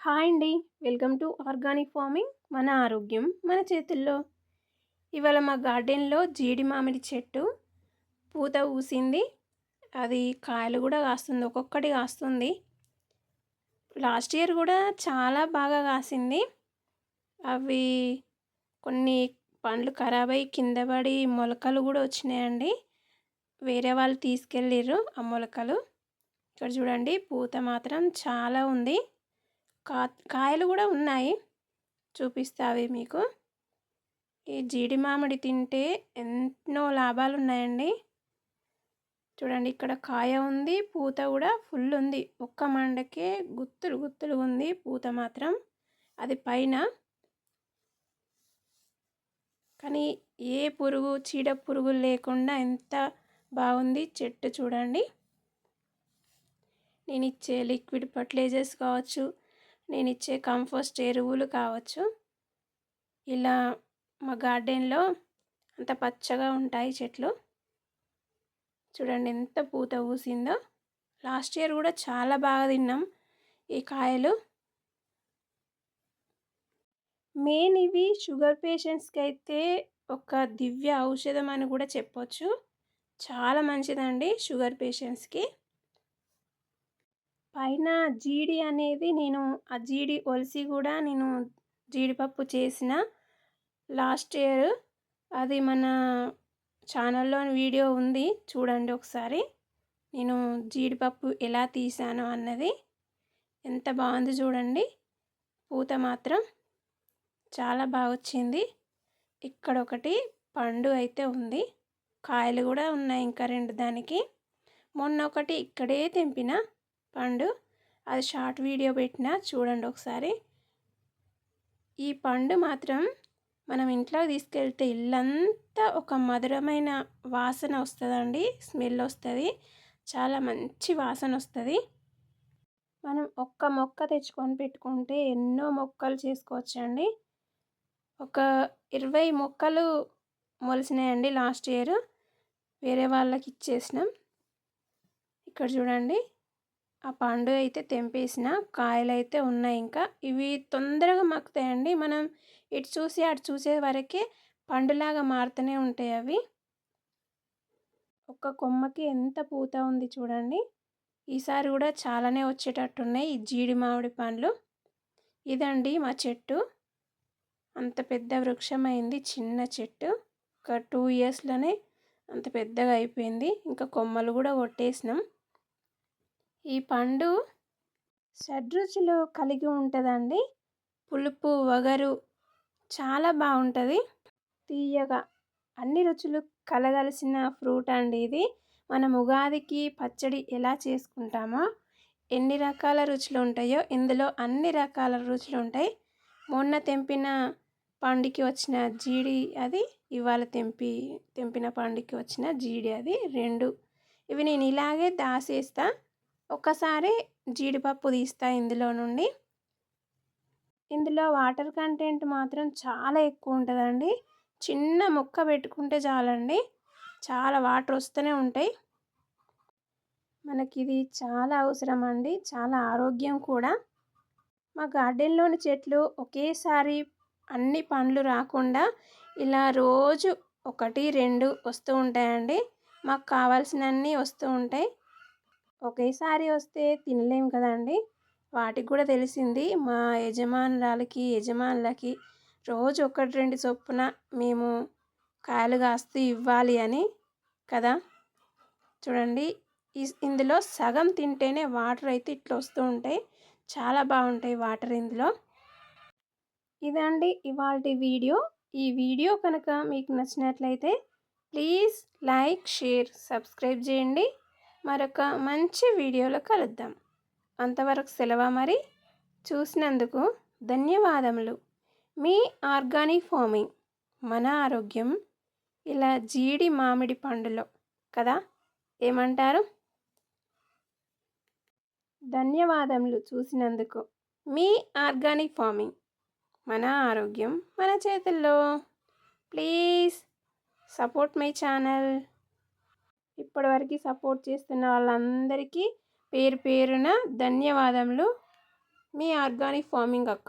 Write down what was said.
Hi అండి. Welcome to organic farming మన ఆరోగ్యం మన చేతుల్లో. ఇవాళ మా గార్డెన్లో జీడి మామిడి చెట్టు పూత ఊసింది అది కాయలు కూడా కాస్తుంది ఒక్కొక్కటి కాస్తుంది. లాస్ట్ ఇయర్ కూడా చాలా బాగా కాసింది. అవి కొన్ని పండ్లు ఖరాబ్ అయ్యి కింద పడి మొలకలు కూడా వచ్చినాయండి. వేరే వాళ్ళు తీసుకెళ్ళిర్రు ఆ మొలకలు. ఇక్కడ చూడండి పూత మాత్రం చాలా ఉంది. కా కాయలు కూడా ఉన్నాయి. చూపిస్తా అవి మీకు. ఈ జీడి మామిడి తింటే ఎన్నో లాభాలు ఉన్నాయండి చూడండి ఇక్కడ కాయ ఉంది పూత కూడా ఫుల్ ఉంది. ఒక్క మండకే గుత్తులు గుత్తులు ఉంది పూత మాత్రం. అది పైన. కానీ ఏ పురుగు చీడ పురుగులు లేకుండా ఎంత బాగుంది చెట్టు చూడండి. నేను ఇచ్చే లిక్విడ్ ఫర్టిలైజర్స్ కావచ్చు నేను ఇచ్చే కంపోస్ట్ ఎరువులు కావచ్చు. ఇలా మా గార్డెన్లో అంత పచ్చగా ఉంటాయి చెట్లు. చూడండి ఎంత పూత పూసిందో. లాస్ట్ ఇయర్ కూడా చాలా బాగా తిన్నాం ఈ కాయలు. మెయిన్ ఇవి షుగర్ పేషెంట్స్కి అయితే ఒక దివ్య ఔషధం అని కూడా చెప్పొచ్చు. చాలా మంచిదండి షుగర్ పేషెంట్స్కి. పైన జీడి అనేది నేను ఆ జీడి ఒలిసి కూడా నేను జీడిపప్పు చేసిన లాస్ట్ ఇయర్. అది మన ఛానల్లో వీడియో ఉంది చూడండి ఒకసారి. నేను జీడిపప్పు ఎలా తీసాను అన్నది. ఎంత బాగుంది చూడండి. పూత మాత్రం చాలా బాగా వచ్చింది. ఇక్కడ ఒకటి పండు అయితే ఉంది. కాయలు కూడా ఉన్నాయి ఇంకా రెండు దానికి. మొన్న ఒకటి ఇక్కడే తెంపిన. పండు అది షార్ట్ వీడియో పెట్టిన చూడండి ఒకసారి. ఈ పండు మాత్రం మనం ఇంట్లో తీసుకెళ్తే ఇల్లంతా ఒక మధురమైన వాసన వస్తుందండి స్మెల్ వస్తుంది చాలా మంచి వాసన వస్తుంది. మనం ఒక్క మొక్క తెచ్చుకొని పెట్టుకుంటే ఎన్నో మొక్కలు చేసుకోవచ్చండి. ఒక ఇరవై మొక్కలు మొలిసినాయండి లాస్ట్ ఇయర్ వేరే వాళ్ళకి ఇచ్చేసినాం. ఇక్కడ చూడండి. ఆ పండు అయితే తెంపేసిన కాయలు అయితే ఉన్నాయి ఇంకా. ఇవి తొందరగా మక్కుతాయండి మనం ఇటు చూసి అటు చూసే వరకే పండులాగా మారుతూనే ఉంటాయి అవి. ఒక్క కొమ్మకి ఎంత పూత ఉంది చూడండి. ఈసారి కూడా చాలానే వచ్చేటట్టున్నాయి ఈ జీడి మామిడి పండ్లు. ఇదండి మా చెట్టు. అంత పెద్ద వృక్షం అయింది చిన్న చెట్టు. ఒక టూ ఇయర్స్లోనే అంత పెద్దగా అయిపోయింది. ఇంకా కొమ్మలు కూడా కొట్టేసినాం. ఈ పండు షడ్రుచులు కలిగి ఉంటుందండి. పులుపు వగరు చాలా బాగుంటుంది. తీయగా అన్ని రుచులు కలగలిసిన ఫ్రూట్ అండి ఇది. మనం ఉగాదికి పచ్చడి ఎలా చేసుకుంటామో ఎన్ని రకాల రుచులు ఉంటాయో ఇందులో అన్ని రకాల రుచులు ఉంటాయి. మొన్న తెంపిన పండుకి వచ్చిన జీడి అది ఇవాళ తెంపి తెంపిన పండుకి వచ్చిన జీడి అది రెండు. ఇవి నేను ఇలాగే దాసేస్తా. ఒకసారి జీడిపప్పు తీస్తా ఇందులో నుండి. ఇందులో వాటర్ కంటెంట్ మాత్రం చాలా ఎక్కువ ఉంటుందండి చిన్న ముక్క పెట్టుకుంటే చాలండి. చాలా వాటర్ వస్తూనే ఉంటాయి. మనకి ఇది చాలా అవసరం అండి చాలా ఆరోగ్యం కూడా. మా గార్డెన్లోని చెట్లు ఒకేసారి అన్ని పండ్లు రాకుండా ఇలా రోజు ఒకటి రెండు వస్తూ ఉంటాయండి. మాకు కావాల్సినన్నీ వస్తూ ఉంటాయి. ఒకేసారి వస్తే తినలేము కదండి వాటికి కూడా తెలిసింది మా యజమానురాలకి యజమానులకి రోజు ఒకటి రెండు చొప్పున మేము కాయలు కాస్తూ ఇవ్వాలి అని కదా. చూడండి ఇందులో సగం తింటేనే వాటర్ అయితే ఇట్లా వస్తూ ఉంటాయి. చాలా బాగుంటాయి వాటర్ ఇందులో. ఇదండి ఇవాళ వీడియో. ఈ వీడియో కనుక మీకు నచ్చినట్లయితే ప్లీజ్ లైక్ షేర్ సబ్స్క్రైబ్ చేయండి. మరొక మంచి వీడియోలో కలుద్దాం. అంతవరకు సెలవు మరి? చూసినందుకు ధన్యవాదములు. మీ ఆర్గానిక్ ఫార్మింగ్ మన ఆరోగ్యం ఇలా జీడి మామిడి పండులో కదా? ఏమంటారు? ధన్యవాదములు చూసినందుకు. మీ ఆర్గానిక్ ఫార్మింగ్ మన ఆరోగ్యం మన చేతుల్లో. Please support my channel. ఇప్పటివరకు సపోర్ట్ చేస్తున్న వాళ్ళందరికీ పేరు పేరున ధన్యవాదములు. మీ ఆర్గానిక్ ఫార్మింగ్ అక్క.